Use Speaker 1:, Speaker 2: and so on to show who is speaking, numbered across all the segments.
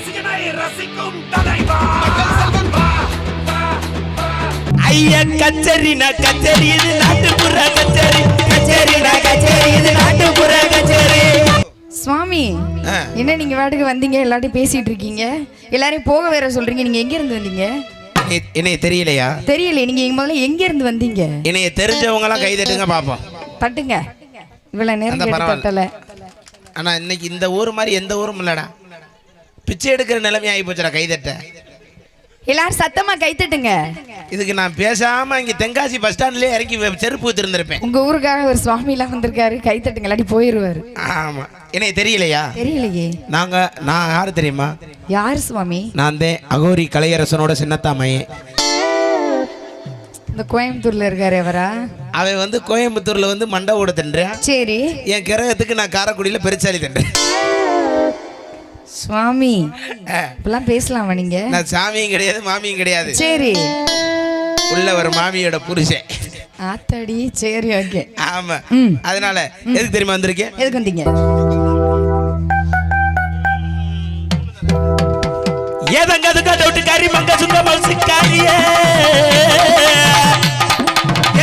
Speaker 1: ரசிகனை ரசிக்கும் தலைவா
Speaker 2: ஐய கச்சேரினா கச்சேரி இது நாட்டுப்புற கச்சேரி. கச்சேரினா கச்சேரி இது நாட்டுப்புற கச்சேரி.
Speaker 3: சுவாமி. என்ன நீங்க வாட்டுக்கு வந்தீங்க? எல்லாத்தையும் பேசிட்டு இருக்கீங்க எல்லாரையும் போக வேற சொல்றீங்க. நீங்க எங்க இருந்து வந்தீங்க?
Speaker 2: என்னை- என்னைய தெரியலையா?
Speaker 3: தெரியல நீங்க முதல்ல எங்க இருந்து வந்தீங்க?
Speaker 2: என்னைய தெரிஞ்சவங்க எல்லாம் கை தட்டுங்க பாப்போம்.
Speaker 3: தட்டுங்க. இவ்வளவு நேரம். தட்டல.
Speaker 2: ஆனா இன்னைக்கு இந்த ஊர் மாதிரி எந்த ஊரும் இல்லடா. பிச்சை எடுக்கிற நிலைமை ஆகி போச்சுடா கை தட்ட
Speaker 3: எல்லாரும் சத்தமா கை தட்டுங்க.
Speaker 2: இதுக்கு நான் பேசாம இங்க தென்காசி பஸ் ஸ்டாண்ட்லயே இறங்கி வெ- செருப்பு வச்சிருந்திருப்பேன்
Speaker 3: உங்க ஊருக்காக ஒரு சுவாமி எல்லாம் வந்திருக்காரு கை தட்டுங்க இல்லாட்டி போயிருவாரு.
Speaker 2: ஆமா. என்னைய தெரியலையா?
Speaker 3: தெரியலையே.
Speaker 2: நாங்க நான் யாரு தெரியுமா?
Speaker 3: யார் சுவாமி?
Speaker 2: நான் தான் அகோரி கலையரசனோட சின்னத்தாமையே.
Speaker 3: இந்த கோயம்புத்தூர்ல இருக்காரு அவரா?
Speaker 2: அவன் வந்து கோயம்புத்தூர்ல வந்து மண்டை ஓட தின்றேன்
Speaker 3: சரி.
Speaker 2: என் கிரகத்துக்கு நான் காரைக்குடியில பெருச்சாலி தின்றேன்.
Speaker 3: சுவாமி. இப்பெல்லாம் பேசலாமா நீங்க?
Speaker 2: நான் சாமியும் கிடையாது மாமியும் கிடையாது.
Speaker 3: சரி.
Speaker 2: உள்ள ஒரு மாமியோட புருஷன்.
Speaker 3: ஆத்தாடி சரி ஓகே.
Speaker 2: ஆமா. அதனால எதுக்கு தெரியுமா வந்திருக்கேன்
Speaker 3: எதுக்கு வந்தீங்க?
Speaker 2: ஏதங்கதுங்க டவுட்டு காரி மங்க சுங்க மவுசுக்காரியே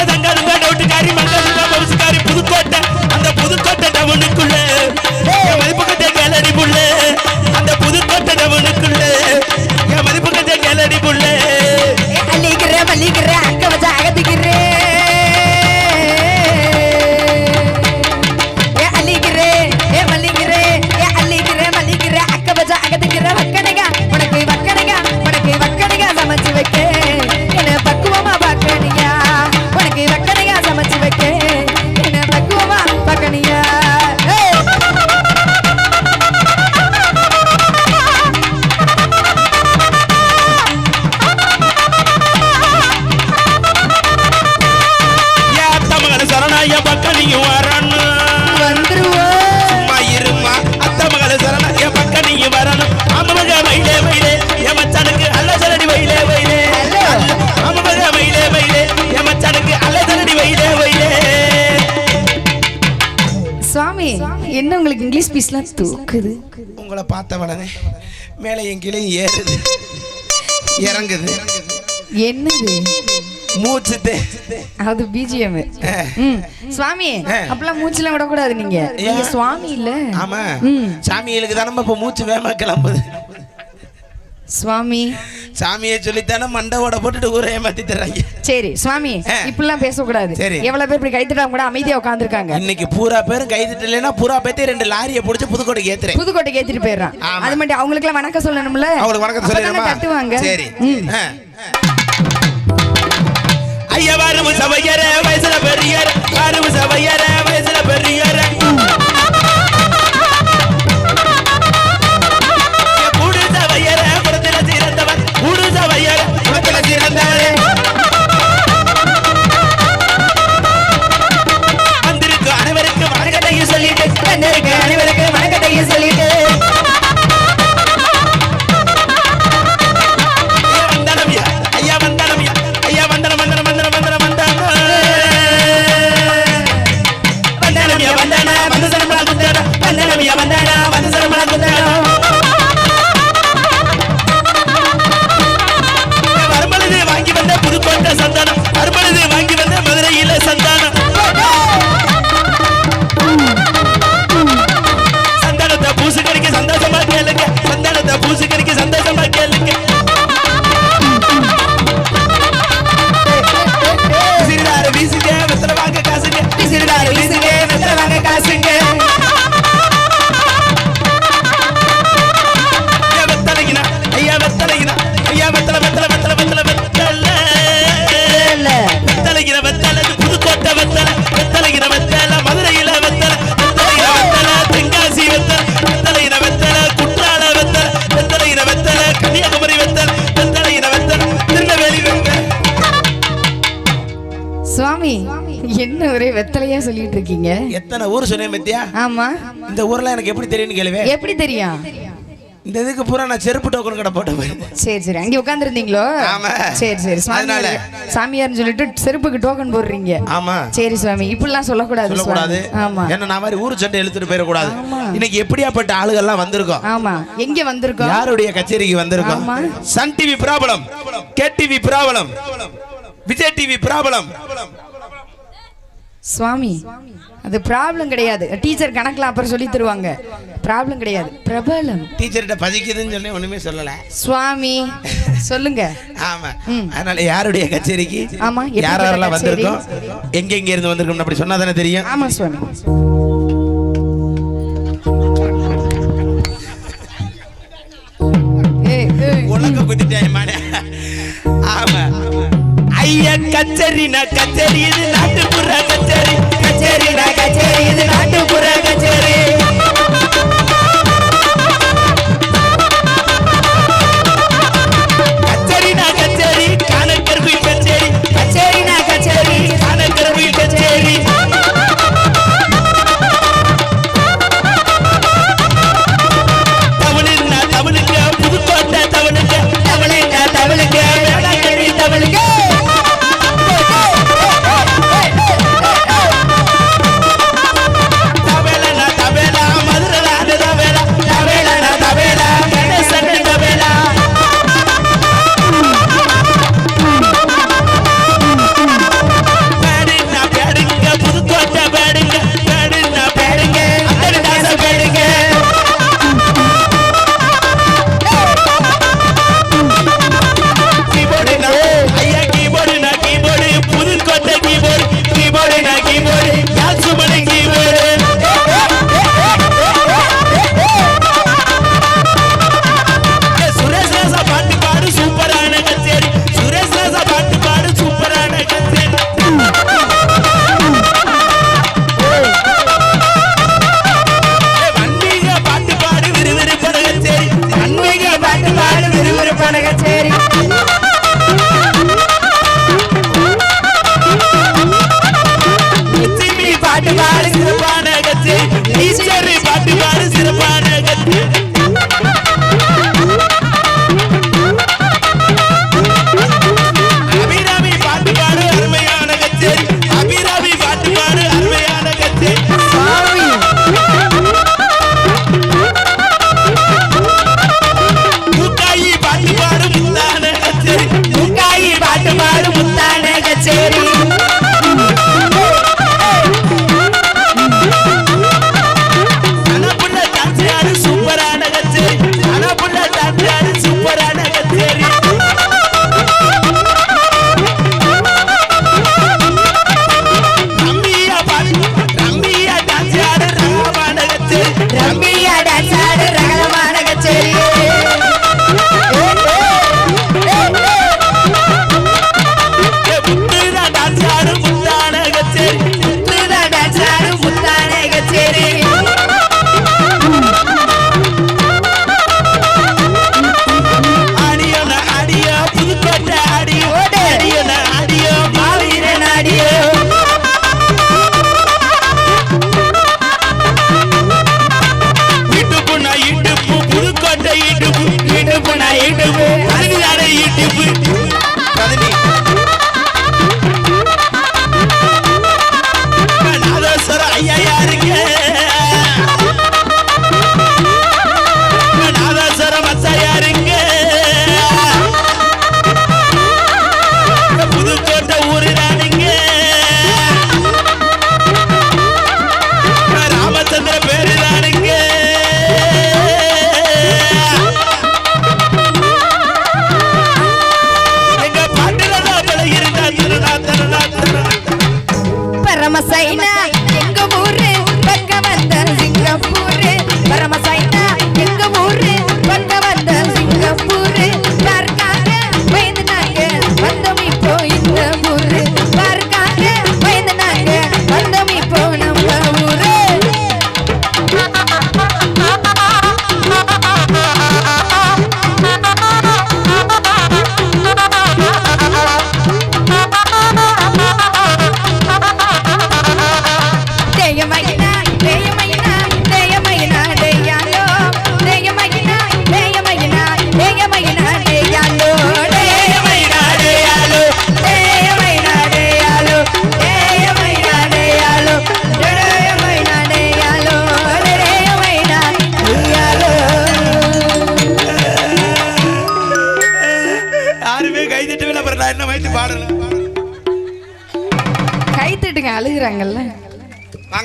Speaker 2: ஏதங்கதுங்க டவுட்டு காரி மங்க சுங்க மவுசுக்காரி புதுக்கோட்டை அந்த புதுக்கோட்டை டவுனுக்குள்ள. மதிப்பு புள்ள.
Speaker 3: என்ன உங்களுக்கு இங்கிலீஷ் பீஸ்லாம் தூக்குது?
Speaker 2: உங்களை பார்த்த உடனே மேலே என் கீழே ஏறுது. இறங்குது.
Speaker 3: என்னது?
Speaker 2: மூச்சுது
Speaker 3: அது பிஜிஎம் சுவாமி அப்பெல்லாம் மூச்சுலாம் விடக்கூடாது நீங்க. நீங்க சுவாமி இல்ல.
Speaker 2: ஆமா. சாமிகளுக்கு தானே இப்ப மூச்சு வேமா கிளம்புது.
Speaker 3: சுவாமி
Speaker 2: சாமியை சொல்லித்தானே மண்டவோட போட்டுட்டு ஊரை ஏமாத்தி தர்றாங்க.
Speaker 3: சரி சுவாமி. இப்படிலாம் பேசக்கூடாது.
Speaker 2: சரி.
Speaker 3: எவ்வளவு பேர் இப்படி கைத்தட்டாம கூட அமைதியா உட்காந்துருக்காங்க
Speaker 2: இன்னைக்கு பூரா பேரும் கைதிட்டு இல்லைன்னா பூரா பேத்தே ரெண்டு லாரியை பிடிச்சி புதுக்கோட்டைக்கு ஏத்துறேன்.
Speaker 3: புதுக்கோட்டைக்கு ஏத்திட்டு போயிடுறான். அது மட்டும் அவங்களுக்கு எல்லாம் வணக்கம் சொல்லணும்ல?
Speaker 2: அவளுக்கு வணக்கம் சொல்லிடுமா
Speaker 3: தட்டுவாங்க.
Speaker 2: சரி. ஐயா வாருமு சபையர வயசுல ஊர் சொன்னேன் பத்தியா?
Speaker 3: ஆமா.
Speaker 2: இந்த ஊர்ல எனக்கு எப்படி தெரியும்னு கேளுவே.
Speaker 3: எப்படி தெரியும்?
Speaker 2: இந்த இதுக்கு பூரா நான் செருப்பு டோக்கன் கடை போட்ட
Speaker 3: சரி சரி. அங்கே உட்காந்துருந்தீங்களோ?
Speaker 2: ஆமா.
Speaker 3: சரி சரி.
Speaker 2: அதனால.
Speaker 3: சுவாமி சாமியார்னு சொல்லிட்டு செருப்புக்கு டோக்கன் போடுறீங்க.
Speaker 2: ஆமா.
Speaker 3: சரி சுவாமி. இப்படிலாம் சொல்லக்கூடாது
Speaker 2: சொல்லக்கூடாது.
Speaker 3: ஆமா.
Speaker 2: என்ன நான் மாதிரி ஊரு சட்டை இழுத்துட்டு போயிடக்கூடாது. இன்னைக்கு எப்படியாப்பட்ட ஆளுகள்லாம் வந்திருக்கோம்.
Speaker 3: ஆமா. எங்க வந்திருக்கோம்?
Speaker 2: யாருடைய கச்சேரிக்கு வந்திருக்கோம். சன் டிவி பிராபலம். கே டிவி பிராபலம். விஜய் டிவி பிராபலம்.
Speaker 3: சுவாமி அது ப்ராப்ளம் கிடையாது. டீச்சர் கணக்குல அப்புறம் சொல்லி தருவாங்க. ப்ராப்ளம் கிடையாது. பிரபலம்.
Speaker 2: டீச்சர்கிட்ட பதிக்குதுன்னு சொல்லி ஒண்ணுமே சொல்லல.
Speaker 3: சுவாமி சொல்லுங்க.
Speaker 2: ஆமா. அதனால யாருடைய கச்சேரிக்கு?
Speaker 3: ஆமா,
Speaker 2: யார் யாரெல்லாம்? வந்திருக்கோம்? எங்க எங்க இருந்து வந்திருக்கோம் அப்படி சொன்னா தானே தெரியும்?
Speaker 3: ஆமா சுவாமி.
Speaker 2: உலக ஆமா ஐயா கச்சேரினா கச்சேரி இது நாட்டுப்புற கச்சேரி. கச்சேரினா கச்சேரி இது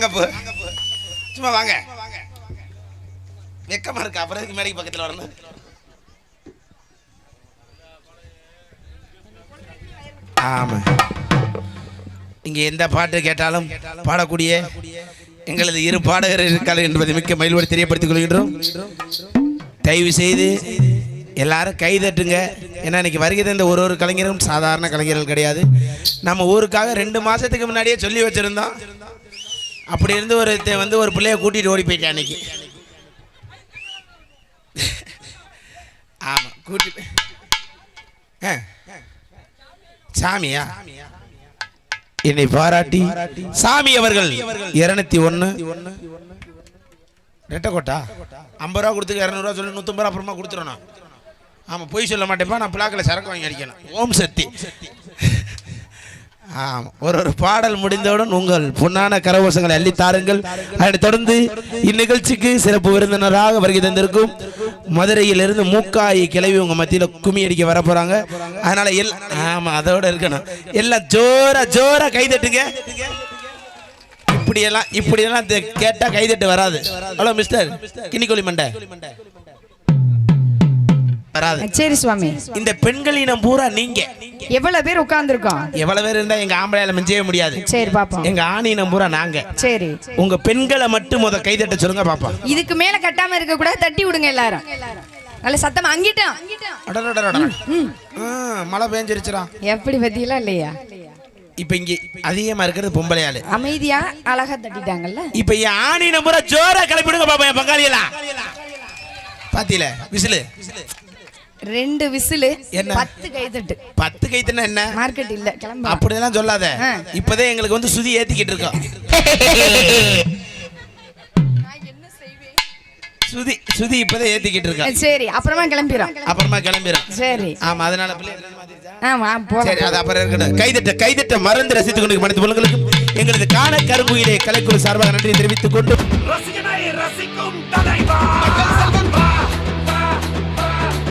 Speaker 2: வாங்க போ. சும்மா வாங்க. வெக்கமா இருக்கு. அப்புறம் இதுக்கு மேடைக்கு பக்கத்தில் வரணும்? ஆமா. நீங்க எந்த பாட்டு கேட்டாலும் பாடக்கூடிய எங்களது இரு பாடகர் இருக்கார்கள் என்பதை மிக்க மயில்வடி தெரியப்படுத்திக் கொள்கின்றோம். தயவு செய்து எல்லாரும் கை தட்டுங்க. ஏன்னா இன்னைக்கு வருகை தந்த ஒரு ஒரு கலைஞரும் சாதாரண கலைஞர்கள் கிடையாது. நம்ம ஊருக்காக ரெண்டு மாசத்துக்கு முன்னாடியே சொல்லி வச்சிருந்தோம். அப்படி இருந்து ஒரு வந்து ஒரு பிள்ளைய கூட்டிகிட்டு ஓடி போயிட்டேன் அன்னைக்கு ஆமாம் கூட்டி போய்- ஆ. சாமியா? என்னை பாராட்டி சாமி அவர்கள் இருநூத்தி ரெட்டை ரெட்டக்கோட்டா ஐம்பது ரூபா கொடுத்து இரநூறுவா சொல்லி நூற்றம்பது ரூபா அப்புறமா கொடுத்துடணும் ஆமாம் பொய் சொல்ல மாட்டேப்பா நான் பிளாக்கில் சரக்கு வாங்கி அடிக்கணும். ஓம் சக்தி சக்தி. ஒரு ஒரு பாடல் முடிந்தவுடன் உங்கள் பொன்னான கரகோஷங்களை அள்ளி தாருங்கள். அதனைத் தொடர்ந்து இந்நிகழ்ச்சிக்கு சிறப்பு விருந்தினராக வருகை தந்திருக்கும் மதுரையிலிருந்து மூக்காய் கிளவி உங்க மத்தியில கும்மி அடிக்க வர போறாங்க. அதனால எல் ஆமா அதோட இருக்கணும். எல்லாம் ஜோரா ஜோரா கை தட்டுங்க. இப்படியெல்லாம் இப்படியெல்லாம் கேட்டால் கேட்டா கைதட்டு வராது. ஹலோ மிஸ்டர் கிணிக்கொலி மண்டை. வராது.
Speaker 3: சரி சுவாமி.
Speaker 2: இந்த பெண்களினம் பூரா நீங்க.
Speaker 3: எவ்வளவு பேர் உட்கார்ந்துருக்கோம்?
Speaker 2: எவ்வளவு பேர் இருந்தா எங்க ஆம்பளையால மிஞ்சவே முடியாது.
Speaker 3: சரி பாப்போம்.
Speaker 2: எங்க ஆணினம் பூரா நாங்க.
Speaker 3: சரி.
Speaker 2: உங்க பெண்களை மட்டும் முத கைதட்ட சொல்லுங்க பாப்பா
Speaker 3: இதுக்கு மேல கட்டாம இருக்க கூட தட்டி விடுங்க எல்லாரும். நல்ல சத்தம் அங்கிட்டும்.
Speaker 2: ஆ, மழை பெஞ்சிருச்சுடா
Speaker 3: எப்படி பத்தியெல்லாம் இல்லையா
Speaker 2: இப்ப இங்க அதிகமா இருக்கிறது பொம்பளை ஆளு
Speaker 3: அமைதியா அழகா தட்டிட்டாங்கல்ல
Speaker 2: இப்ப என் ஆணினம் பூரா ஜோரா கிளப்பிடுங்க பாப்பா என் பங்காளியெல்லாம் பாத்தீல விசிலு
Speaker 3: ரெண்டு விசிலு
Speaker 2: என்ன?
Speaker 3: பத்து கைதட்டு.
Speaker 2: பத்து கைத்துனா என்ன?
Speaker 3: மார்க்கெட் இல்ல கிளம்ப.
Speaker 2: அப்படியெல்லாம் சொல்லாத. இப்பதான் எங்களுக்கு வந்து சுதி ஏத்திக்கிட்டு இருக்கோம். சுதி சுதி இப்பதான் ஏத்திக்கிட்டு இருக்கோம்.
Speaker 3: சரி அப்புறமா கிளம்பிடும்
Speaker 2: அப்புறமா கிளம்பிடும்
Speaker 3: சரி.
Speaker 2: ஆமா அதனால சரி அது அப்புறம் இருக்கட்டும். கைதட்ட கைதட்ட மறந்து ரசித்துக் கொண்டு மனித எங்களது காண கரும்புயிலே கலைக்குழு சார்பாக நன்றி தெரிவித்துக் கொண்டு
Speaker 1: ரசிக்கும் தலைவா!